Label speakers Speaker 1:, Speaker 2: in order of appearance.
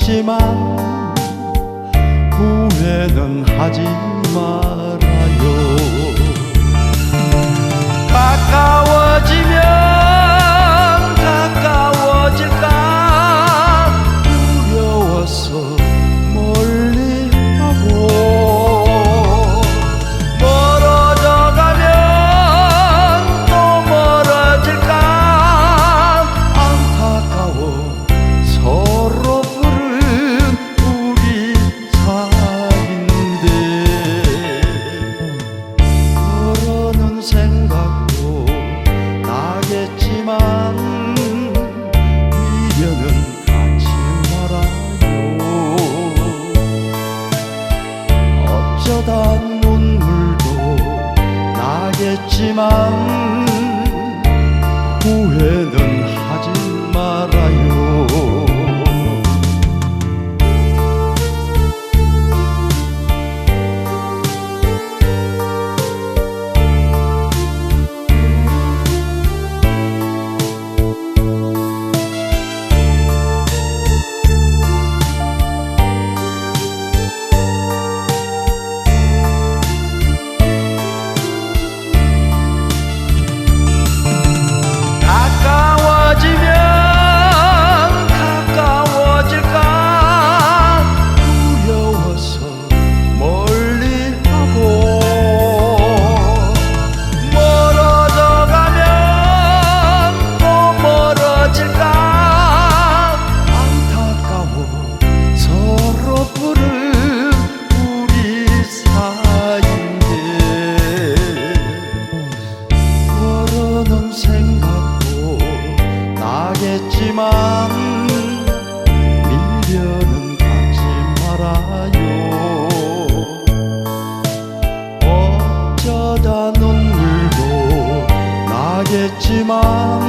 Speaker 1: 있지만 후회는 하지만 하겠지만 후회는 하지 없지만 미련은 갖지 말아요. 어쩌다 눈물도 나겠지만